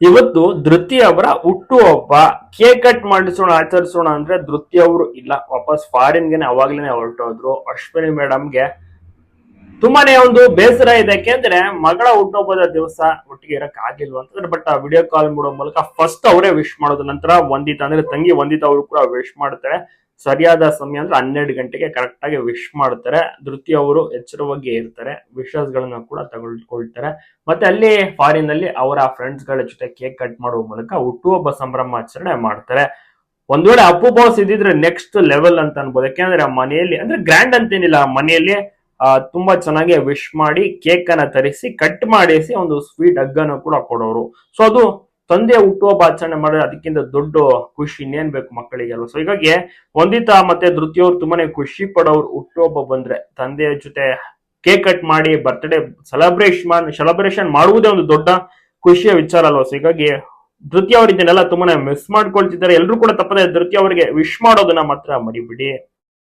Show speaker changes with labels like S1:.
S1: ಇವತ್ತು ಧೃತಿ ಅವರ ಹುಟ್ಟುಹಬ್ಬ ಕೇಕ್ ಕಟ್ ಮಾಡಿಸೋಣ, ಆಚರಿಸೋಣ ಅಂದ್ರೆ ಧೃತಿ ಅವರು ಇಲ್ಲ. ವಾಪಸ್ ಫಾರಿನ್ಗೆನೆ ಅವಾಗ್ಲೇನೆ ಹೊರಟೋದ್ರು ಅಶ್ವಿನಿ ಮೇಡಮ್ಗೆ ತುಂಬಾನೇ ಒಂದು ಬೇಸರ ಇದೆ. ಯಾಕೆಂದ್ರೆ ಮಗಳ ಹುಟ್ಟುಹಬ್ಬದ ದಿವಸ ಒಟ್ಟಿಗೆ ಇರಕ್ ಆಗಿಲ್ವ ಅಂತಂದ್ರೆ ಬಟ್ ಆ ವಿಡಿಯೋ ಕಾಲ್ ಮಾಡೋ ಮೂಲಕ ಫಸ್ಟ್ ಅವರೇ ವಿಶ್ ಮಾಡೋದು, ನಂತರ ವಂದಿತಾ, ಅಂದ್ರೆ ತಂಗಿ ವಂದಿತಾ ಅವರು ಕೂಡ ವಿಶ್ ಮಾಡ್ತಾರೆ. ಸರಿಯಾದ ಸಮಯ ಅಂದ್ರೆ ಹನ್ನೆರಡು ಗಂಟೆಗೆ ಕರೆಕ್ಟ್ ಆಗಿ ವಿಶ್ ಮಾಡ್ತಾರೆ. ಧೃತಿ ಅವರು ಎಚ್ಚರವಾಗಿ ಇರ್ತಾರೆ. ವಿಶಸ್ ಗಳನ್ನ ಕೂಡ ತಗೊಳ್ಕೊಳ್ತಾರೆ. ಮತ್ತೆ ಅಲ್ಲಿ ಫಾರಿನ್ ಅಲ್ಲಿ ಅವರ ಫ್ರೆಂಡ್ಸ್ಗಳ ಜೊತೆ ಕೇಕ್ ಕಟ್ ಮಾಡುವ ಮೂಲಕ ಹುಟ್ಟುಹಬ್ಬ ಸಂಭ್ರಮಾಚರಣೆ ಮಾಡ್ತಾರೆ. ಒಂದ್ ವೇಳೆ ಅಪ್ಪು ಬಾಸ್ ಇದ್ದಿದ್ರೆ ನೆಕ್ಸ್ಟ್ ಲೆವೆಲ್ ಅಂತ ಅನ್ಬೋದು. ಯಾಕೆಂದ್ರೆ ಮನೆಯಲ್ಲಿ ಅಂದ್ರೆ ಗ್ರ್ಯಾಂಡ್ ಅಂತೇನಿಲ್ಲ ಮನೆಯಲ್ಲಿ ತುಂಬಾ ಚೆನ್ನಾಗಿ ವಿಶ್ ಮಾಡಿ ಕೇಕ್ ಅನ್ನ ತರಿಸಿ ಕಟ್ ಮಾಡಿಸಿ, ಒಂದು ಸ್ವೀಟ್ ಅಗ್ಗನ್ನು ಕೂಡ ಕೊಡೋರು. ಸೊ ಅದು ತಂದೆ ಹುಟ್ಟುಹಬ್ಬ ಆಚರಣೆ ಮಾಡಿದ್ರೆ ಅದಕ್ಕಿಂತ ದೊಡ್ಡ ಖುಷಿ ಇನ್ನೇನ್ ಬೇಕು ಮಕ್ಕಳಿಗೆ ಅಲ್ವಾ ಸೊ ಹೀಗಾಗಿ ವಂದಿತಾ ಮತ್ತೆ ಧೃತಿಯವ್ರು ತುಂಬಾನೇ ಖುಷಿ ಪಡೋರು ಹುಟ್ಟುಹಬ್ಬ ಬಂದ್ರೆ. ತಂದೆಯ ಜೊತೆ ಕೇಕ್ ಕಟ್ ಮಾಡಿ ಬರ್ತ್ಡೇ ಸೆಲೆಬ್ರೇಷನ್ ಸೆಲೆಬ್ರೇಷನ್ ಮಾಡುವುದೇ ಒಂದು ದೊಡ್ಡ ಖುಷಿಯ ವಿಚಾರ ಅಲ್ವಾ? ಸೊ ಹೀಗಾಗಿ ಧೃತಿ ಇದನ್ನೆಲ್ಲ ತುಂಬಾನೇ ಮಿಸ್ ಮಾಡ್ಕೊಳ್ತಿದ್ದಾರೆ. ಎಲ್ಲರೂ ಕೂಡ ತಪ್ಪದೆ ಧೃತಿ ಅವರಿಗೆ ವಿಶ್ ಮಾಡೋದನ್ನ ಮಾತ್ರ ಮರಿಬಿಡಿ.